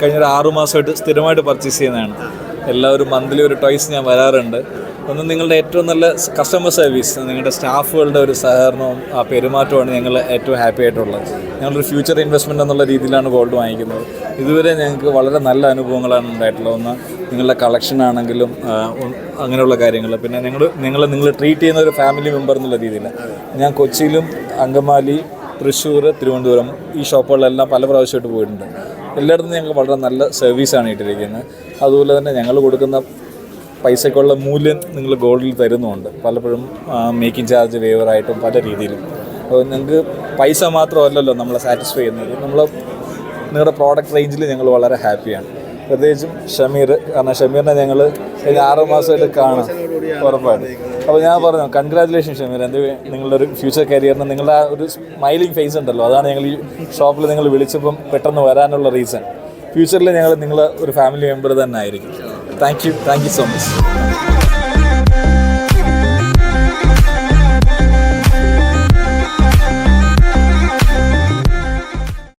കഴിഞ്ഞ ഒരു ആറു മാസമായിട്ട് സ്ഥിരമായിട്ട് പർച്ചേസ് ചെയ്യുന്നതാണ്. എല്ലാവരും മന്ത്ലി ഒരു ടോയ്സ് ഞാൻ വരാറുണ്ട്. ഒന്ന് നിങ്ങളുടെ ഏറ്റവും നല്ല കസ്റ്റമർ സർവീസ് നിങ്ങളുടെ സ്റ്റാഫുകളുടെ ഒരു സഹകരണവും ആ പെരുമാറ്റമാണ് ഞങ്ങൾ ഏറ്റവും ഹാപ്പി ആയിട്ടുള്ളത്. ഞങ്ങളൊരു ഫ്യൂച്ചർ ഇൻവെസ്റ്റ്മെന്റ് എന്നുള്ള രീതിയിലാണ് ഗോൾഡ് വാങ്ങിക്കുന്നത്. ഇതുവരെ ഞങ്ങൾക്ക് വളരെ നല്ല അനുഭവങ്ങളാണ് ഉണ്ടായിട്ടുള്ളത്. ഒന്ന് നിങ്ങളുടെ കളക്ഷൻ ആണെങ്കിലും അങ്ങനെയുള്ള കാര്യങ്ങൾ. പിന്നെ നിങ്ങൾ നിങ്ങൾ നിങ്ങൾ ട്രീറ്റ് ചെയ്യുന്ന ഒരു ഫാമിലി മെമ്പർ എന്നുള്ള രീതിയിൽ ഞാൻ കൊച്ചിയിലും അങ്കമാലി തൃശ്ശൂർ തിരുവനന്തപുരം ഈ ഷോപ്പുകളിലെല്ലാം പല പ്രാവശ്യമായിട്ട് പോയിട്ടുണ്ട്. എല്ലായിടത്തും ഞങ്ങൾക്ക് വളരെ നല്ല സർവീസാണ് ഇട്ടിരിക്കുന്നത്. അതുപോലെ തന്നെ ഞങ്ങൾ കൊടുക്കുന്ന പൈസയ്ക്കുള്ള മൂല്യം നിങ്ങൾ ഗോൾഡിൽ തരുന്നുമുണ്ട്. പലപ്പോഴും മേക്കിംഗ് ചാർജ് വേവറായിട്ടും പല രീതിയിലും. അപ്പോൾ നിങ്ങൾക്ക് പൈസ മാത്രമല്ലല്ലോ നമ്മളെ സാറ്റിസ്ഫൈ ചെയ്യുന്നത്. നമ്മൾ നിങ്ങളുടെ പ്രോഡക്റ്റ് റേഞ്ചിൽ ഞങ്ങൾ വളരെ ഹാപ്പിയാണ് പ്രത്യേകിച്ചും ഷമീർ. കാരണം ഷമീറിനെ ഞങ്ങൾ കഴിഞ്ഞ ആറ് മാസമായിട്ട് കാണാം. ഉറപ്പായിട്ട്. അപ്പോൾ ഞാൻ പറഞ്ഞു കൺഗ്രാറ്റുലേഷൻ ഷമീർ. എന്റെ നിങ്ങളുടെ ഒരു ഫ്യൂച്ചർ കരിയറിന് നിങ്ങളുടെ ആ ഒരു സ്മൈലിംഗ് ഫേസ് ഉണ്ടല്ലോ. അതാണ് ഞങ്ങൾ ഈ ഷോപ്പിൽ നിങ്ങൾ വിളിച്ചപ്പം പെട്ടെന്ന് വരാനുള്ള റീസൺ ഫ്യൂച്ചറിൽ ഞങ്ങൾ നിങ്ങൾ ഒരു ഫാമിലി മെമ്പർ തന്നെ ആയിരിക്കും. Thank you thank you so much